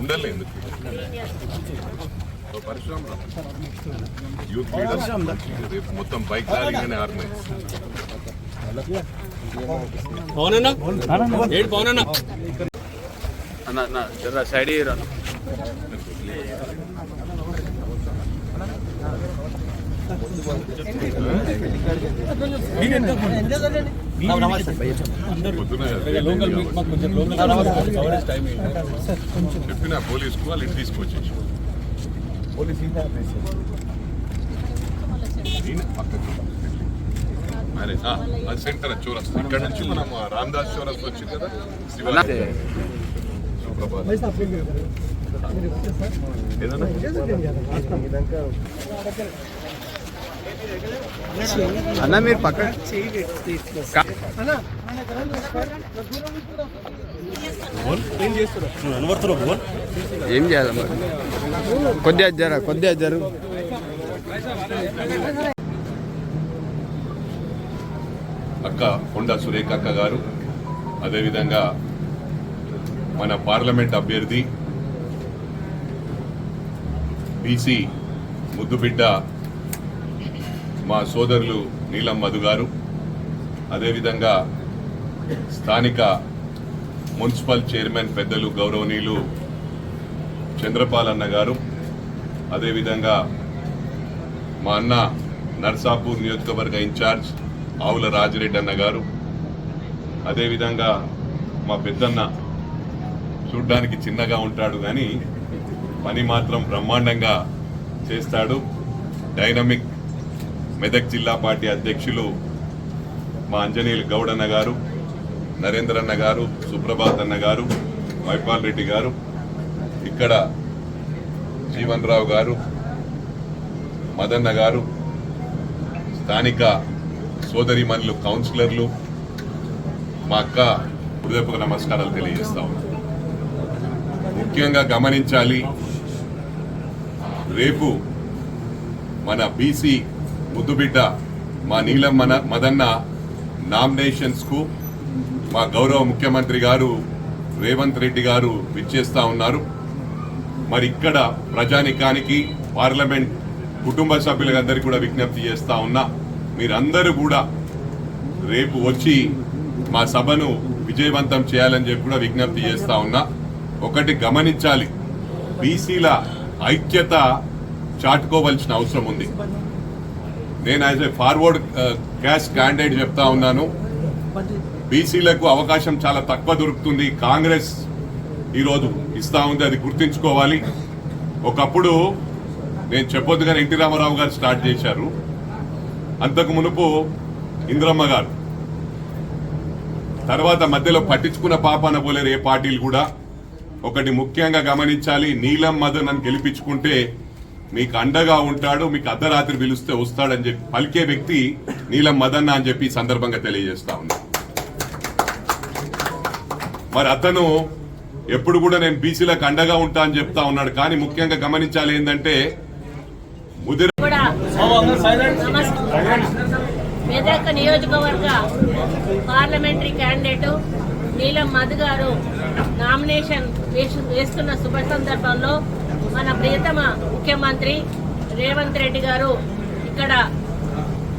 ఉండలే మొత్తం bike ర్యాలీగానే army అన్న జర సైడ్ చెప్పిన పోలీసుకు వాళ్ళు ఇంటి తీసుకొచ్చేసి. ఈయన పక్కకు. మ్యారేజ్ అది సెంటర్ చౌరస్ ఇక్కడ నుంచి మనం రామదాస్ చౌరస్ వచ్చింది కదా సుప్రభాత్. ఏదన్నా? అన్న మీరు పక్క ఏం చేయాలమ్మా? కొద్ది కొద్దిగా జర కొద్దిగా జరు అక్క కొండ సురేఖ అక్క గారు అదేవిధంగా మన పార్లమెంట్ అభ్యర్థి బీసీ ముద్దుబిడ్డ మా సోదరులు నీలం మధు గారు అదేవిధంగా స్థానిక మున్సిపల్ చైర్మన్ పెద్దలు గౌరవనీయులు చంద్రపాలన్న గారు అదేవిధంగా మా అన్న నర్సాపూర్ నియోజకవర్గ ఇన్ఛార్జ్ ఆవుల రాజిరెడ్డి అన్న గారు అదేవిధంగా మా పెద్దన్న చూడ్డానికి చిన్నగా ఉంటాడు కానీ పని మాత్రం బ్రహ్మాండంగా చేస్తాడు. డైనమిక్ మెదక్ జిల్లా పార్టీ అధ్యక్షులు మా అంజనీయులు గౌడన్న గారు నరేంద్రన్న గారు సుప్రభాత్ అన్న గారు మైపాల్ రెడ్డి గారు ఇక్కడ జీవన్ రావు గారు మదన్న గారు స్థానిక సోదరిమణులు కౌన్సిలర్లు మా అక్క హృదయపూర్వక నమస్కారాలు తెలియజేస్తా ముఖ్యంగా గమనించాలి రేపు మన బీసీ ముద్దుబిడ్డ మా నీలం మన మదన్న నామినేషన్స్కు మా గౌరవ ముఖ్యమంత్రి గారు రేవంత్ రెడ్డి గారు విచ్చేస్తా ఉన్నారు. మరి ఇక్కడ ప్రజానికానికి పార్లమెంట్ కుటుంబ సభ్యులందరికీ కూడా విజ్ఞప్తి చేస్తా ఉన్నా. మీరందరూ కూడా రేపు వచ్చి మా సభను విజయవంతం చేయాలని చెప్పి కూడా విజ్ఞప్తి చేస్తూ ఉన్నా. ఒకటి గమనించాలి బీసీల ఐక్యత చాటుకోవాల్సిన అవసరం ఉంది. నేను as a forward caste candidate చెప్తా ఉన్నాను. బీసీలకు అవకాశం చాలా తక్కువ దొరుకుతుంది. కాంగ్రెస్ ఈరోజు ఇస్తా ఉంది అది గుర్తించుకోవాలి. ఒకప్పుడు నేను చెప్పొద్దు కానీ ఎన్టీ రామారావు గారు స్టార్ట్ చేశారు. అంతకు మునుపు ఇంద్రమ్మ గారు. తర్వాత మధ్యలో పట్టించుకున్న పాపాన పోలేరు ఏ పార్టీలు కూడా. ఒకటి ముఖ్యంగా గమనించాలి నీలం మదన్ అని గెలిపించుకుంటే మీకు అండగా ఉంటాడు మీకు అర్ధరాత్రి పిలిస్తే వస్తాడని చెప్పి పలికే వ్యక్తి నీలం మదన్న అని చెప్పి సందర్భంగా తెలియజేస్తా ఉన్నా. మరి అతను ఎప్పుడు కూడా నేను బీసీలకు అండగా ఉంటా అని చెప్తా ఉన్నాడు కానీ ముఖ్యంగా గమనించాలి ఏంటంటే ముదిర మెదక్ నియోజకవర్గ పార్లమెంటరీ క్యాండిడేట్ నీలం మధు గారు నామినేషన్ వేస్తున్న శుభ సందర్భంలో మన ప్రియతమ ముఖ్యమంత్రి రేవంత్ రెడ్డి గారు ఇక్కడ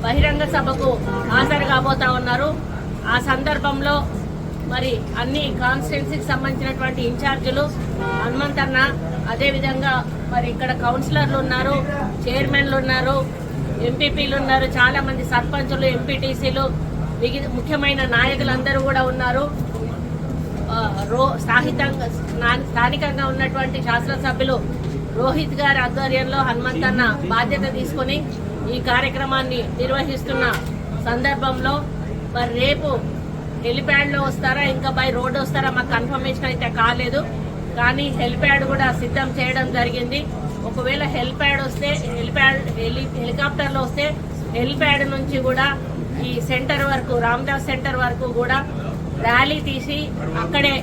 బహిరంగ సభకు హాజరు కాబోతా ఉన్నారు. ఆ సందర్భంలో మరి అన్ని కాన్స్టిట్యున్సీకి సంబంధించినటువంటి ఇన్ఛార్జీలు హనుమంతన్న అదేవిధంగా మరి ఇక్కడ కౌన్సిలర్లు ఉన్నారు చైర్మన్లు ఉన్నారు ఎంపీపీలు ఉన్నారు చాలామంది సర్పంచులు ఎంపీటీసీలు మిగిలిన ముఖ్యమైన నాయకులందరూ కూడా ఉన్నారు. రో స్థానికంగా స్థానికంగా ఉన్నటువంటి శాసనసభ్యులు రోహిత్ గారి ఆధ్వర్యంలో హనుమంతన్న బాధ్యత తీసుకొని ఈ కార్యక్రమాన్ని నిర్వహిస్తున్న సందర్భంలో మరి రేపు హెలిప్యాడ్లో వస్తారా ఇంకా బై రోడ్ వస్తారా మాకు కన్ఫర్మేషన్ అయితే కాలేదు. కానీ హెలిప్యాడ్ కూడా సిద్ధం చేయడం జరిగింది. ఒకవేళ హెలిప్యాడ్ వస్తే హెలిప్యాడ్ హెలి హెలికాప్టర్లో వస్తే హెలిప్యాడ్ నుంచి కూడా ఈ సెంటర్ వరకు రామదాస్ సెంటర్ వరకు కూడా ర్యాలీ తీసి అక్కడే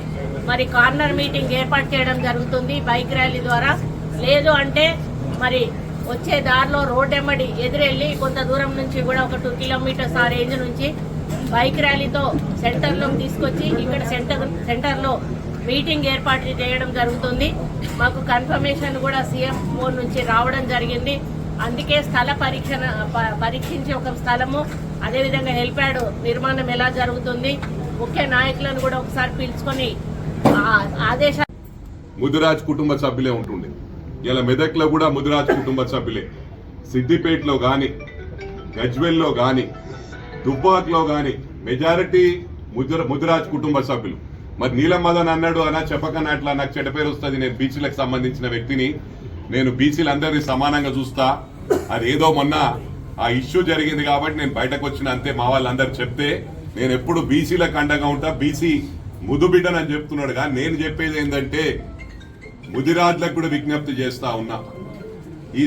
మరి కార్నర్ మీటింగ్ ఏర్పాటు చేయడం జరుగుతుంది బైక్ ర్యాలీ ద్వారా. లేదు అంటే మరి వచ్చే దారిలో రోడ్ ఎమ్మడి ఎదురెళ్ళి కొంత దూరం నుంచి కూడా ఒక టూ కిలోమీటర్స్ ఆ రేంజ్ నుంచి బైక్ ర్యాలీతో సెంటర్లోకి తీసుకొచ్చి ఇక్కడ సెంటర్ సెంటర్లో మీటింగ్ ఏర్పాటు చేయడం జరుగుతుంది. మాకు కన్ఫర్మేషన్ కూడా సీఎం ఫోన్ నుంచి రావడం జరిగింది. అందుకే స్థల పరీక్ష పరీక్షించే ఒక స్థలము అదేవిధంగా హెల్ప్యాడ్ నిర్మాణం ఎలా జరుగుతుంది ముఖ్య నాయకులను కూడా ఒకసారి పిలుచుకొని ఆదేశాలు ముదిరాజ్ కుటుంబ సభ్యులే ఉంటుండే. ఇలా మెదక్లో కూడా ముదిరాజ్ కుటుంబ సభ్యులే. సిద్దిపేటలో కానీ గజ్వెల్లో కానీ దుబ్బాక్లో కానీ మెజారిటీ ముదిర ముదిరాజ్ కుటుంబ సభ్యులు. మరి నీలం మదన్ అన్నాడు అన్న చెప్పకన్నా అట్లా? నాకు చెడ్డ పేరు వస్తుంది. నేను బీచీలకు సంబంధించిన వ్యక్తిని. నేను బీసీలందరినీ సమానంగా చూస్తా. అది ఏదో మొన్న ఆ ఇష్యూ జరిగింది కాబట్టి నేను బయటకు వచ్చిన అంతే మా వాళ్ళందరూ చెప్తే నేను ఎప్పుడు బీసీలకు అండగా ఉంటా. బీసీ ముదుబిడ్డనని చెప్తున్నాడు. కానీ నేను చెప్పేది ఏంటంటే ముదిరాజ్లకు కూడా విజ్ఞప్తి చేస్తా ఉన్నా.